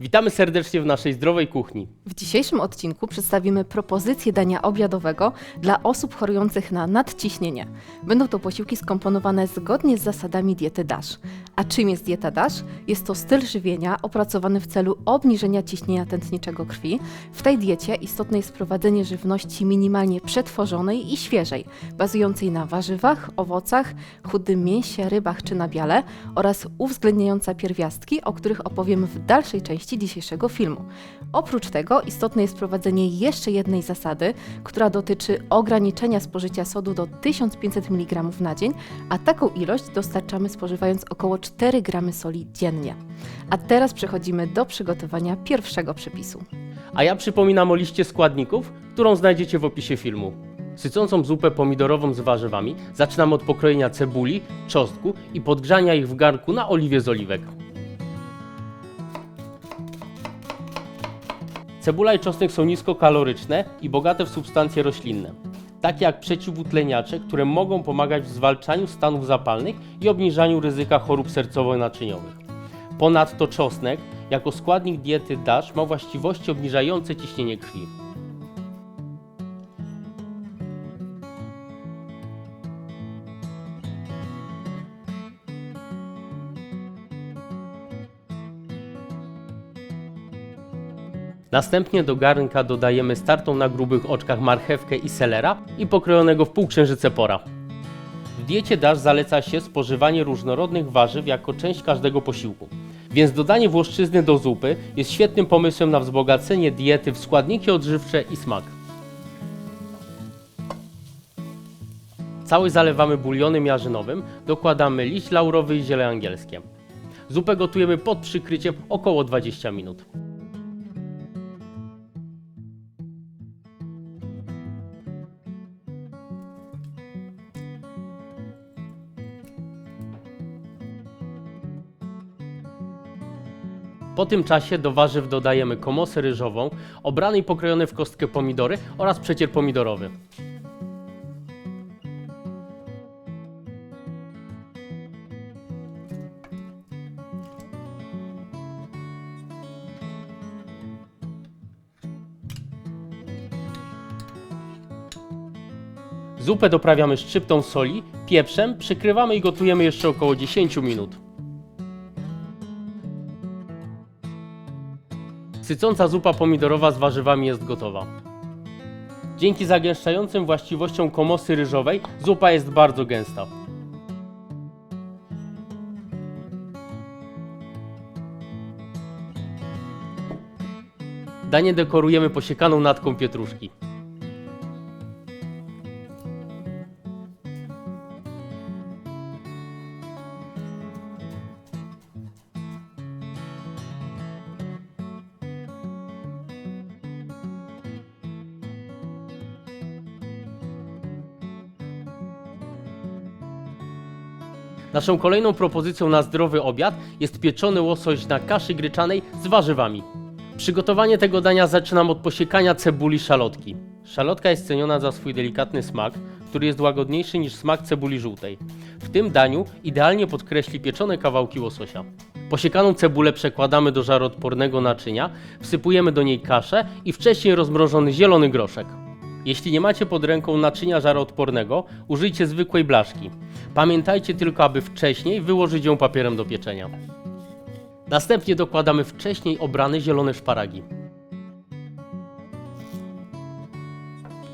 Witamy serdecznie w naszej zdrowej kuchni. W dzisiejszym odcinku przedstawimy propozycję dania obiadowego dla osób chorujących na nadciśnienie. Będą to posiłki skomponowane zgodnie z zasadami diety DASH. A czym jest dieta DASH? Jest to styl żywienia opracowany w celu obniżenia ciśnienia tętniczego krwi. W tej diecie istotne jest wprowadzenie żywności minimalnie przetworzonej i świeżej, bazującej na warzywach, owocach, chudym mięsie, rybach czy nabiale oraz uwzględniająca pierwiastki, o których opowiem w dalszej części dzisiejszego filmu. Oprócz tego istotne jest wprowadzenie jeszcze jednej zasady, która dotyczy ograniczenia spożycia sodu do 1500 mg na dzień, a taką ilość dostarczamy spożywając około 4 gramy soli dziennie. A teraz przechodzimy do przygotowania pierwszego przepisu. A ja przypominam o liście składników, którą znajdziecie w opisie filmu. Sycącą zupę pomidorową z warzywami zaczynamy od pokrojenia cebuli, czosnku i podgrzania ich w garnku na oliwie z oliwek. Cebula i czosnek są niskokaloryczne i bogate w substancje roślinne, takie jak przeciwutleniacze, które mogą pomagać w zwalczaniu stanów zapalnych i obniżaniu ryzyka chorób sercowo-naczyniowych. Ponadto czosnek, jako składnik diety DASH, ma właściwości obniżające ciśnienie krwi. Następnie do garnka dodajemy startą na grubych oczkach marchewkę i selera i pokrojonego w pół księżyce pora. W diecie DASH zaleca się spożywanie różnorodnych warzyw jako część każdego posiłku. Więc dodanie włoszczyzny do zupy jest świetnym pomysłem na wzbogacenie diety w składniki odżywcze i smak. Całość zalewamy bulionem jarzynowym, dokładamy liść laurowy i ziele angielskie. Zupę gotujemy pod przykryciem około 20 minut. Po tym czasie do warzyw dodajemy komosę ryżową, obrane i pokrojone w kostkę pomidory oraz przecier pomidorowy. Zupę doprawiamy szczyptą soli, pieprzem, przykrywamy i gotujemy jeszcze około 10 minut. Sycąca zupa pomidorowa z warzywami jest gotowa. Dzięki zagęszczającym właściwościom komosy ryżowej zupa jest bardzo gęsta. Danie dekorujemy posiekaną natką pietruszki. Naszą kolejną propozycją na zdrowy obiad jest pieczony łosoś na kaszy gryczanej z warzywami. Przygotowanie tego dania zaczynam od posiekania cebuli szalotki. Szalotka jest ceniona za swój delikatny smak, który jest łagodniejszy niż smak cebuli żółtej. W tym daniu idealnie podkreśli pieczone kawałki łososia. Posiekaną cebulę przekładamy do żaroodpornego naczynia, wsypujemy do niej kaszę i wcześniej rozmrożony zielony groszek. Jeśli nie macie pod ręką naczynia żaroodpornego, użyjcie zwykłej blaszki. Pamiętajcie tylko, aby wcześniej wyłożyć ją papierem do pieczenia. Następnie dokładamy wcześniej obrane zielone szparagi.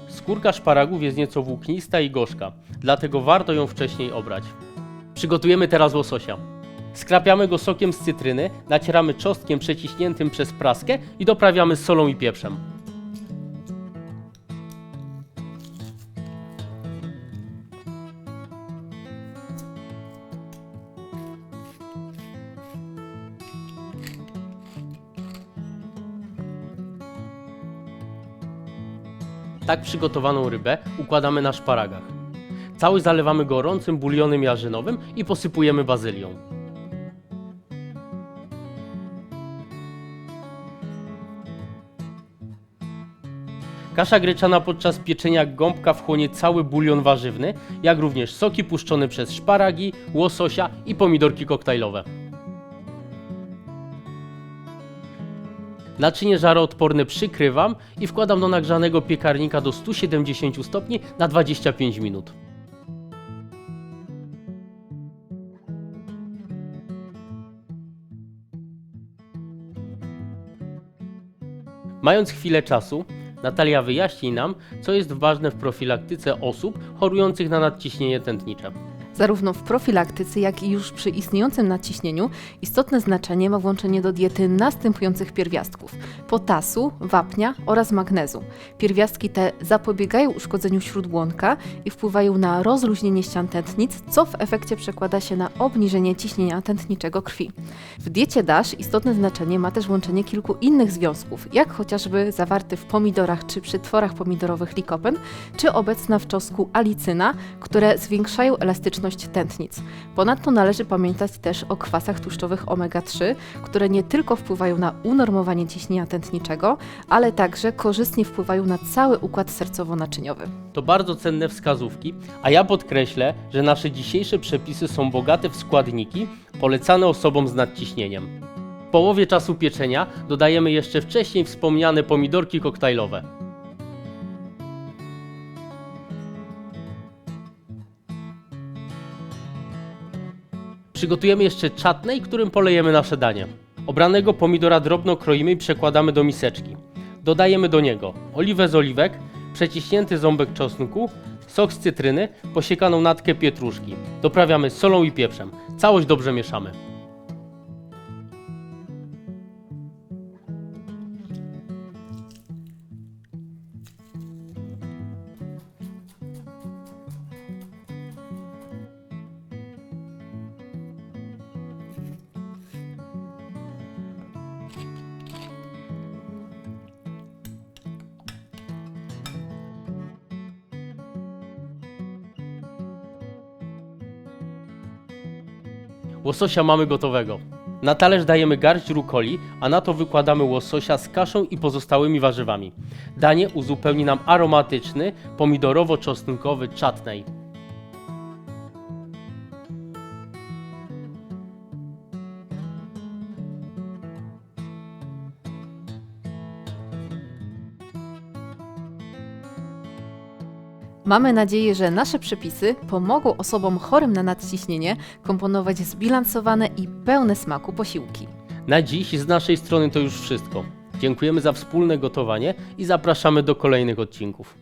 Skórka szparagów jest nieco włóknista i gorzka, dlatego warto ją wcześniej obrać. Przygotujemy teraz łososia. Skrapiamy go sokiem z cytryny, nacieramy czosnkiem przeciśniętym przez praskę i doprawiamy solą i pieprzem. Tak przygotowaną rybę układamy na szparagach. Całość zalewamy gorącym bulionem jarzynowym i posypujemy bazylią. Kasza gryczana podczas pieczenia gąbka wchłonie cały bulion warzywny, jak również soki puszczone przez szparagi, łososia i pomidorki koktajlowe. Naczynie żaroodporne przykrywam i wkładam do nagrzanego piekarnika do 170 stopni na 25 minut. Mając chwilę czasu, Natalia wyjaśni nam, co jest ważne w profilaktyce osób chorujących na nadciśnienie tętnicze. Zarówno w profilaktyce, jak i już przy istniejącym nadciśnieniu istotne znaczenie ma włączenie do diety następujących pierwiastków: potasu, wapnia oraz magnezu. Pierwiastki te zapobiegają uszkodzeniu śródbłonka i wpływają na rozluźnienie ścian tętnic, co w efekcie przekłada się na obniżenie ciśnienia tętniczego krwi. W diecie DASH istotne znaczenie ma też łączenie kilku innych związków, jak chociażby zawarty w pomidorach czy przetworach pomidorowych likopen, czy obecna w czosnku alicyna, które zwiększają elastyczność tętnic. Ponadto należy pamiętać też o kwasach tłuszczowych omega-3, które nie tylko wpływają na unormowanie ciśnienia tętniczego, ale także korzystnie wpływają na cały układ sercowo-naczyniowy. To bardzo cenne wskazówki, a ja podkreślę, że nasze dzisiejsze przepisy są bogate w składniki polecane osobom z nadciśnieniem. W połowie czasu pieczenia dodajemy jeszcze wcześniej wspomniane pomidorki koktajlowe. Przygotujemy jeszcze czatnej, którym polejemy nasze danie. Obranego pomidora drobno kroimy i przekładamy do miseczki. Dodajemy do niego oliwę z oliwek, przeciśnięty ząbek czosnku, sok z cytryny, posiekaną natkę pietruszki. Doprawiamy solą i pieprzem. Całość dobrze mieszamy. Łososia mamy gotowego. Na talerz dajemy garść rukoli, a na to wykładamy łososia z kaszą i pozostałymi warzywami. Danie uzupełni nam aromatyczny, pomidorowo-czosnkowy chutney. Mamy nadzieję, że nasze przepisy pomogą osobom chorym na nadciśnienie komponować zbilansowane i pełne smaku posiłki. Na dziś z naszej strony to już wszystko. Dziękujemy za wspólne gotowanie i zapraszamy do kolejnych odcinków.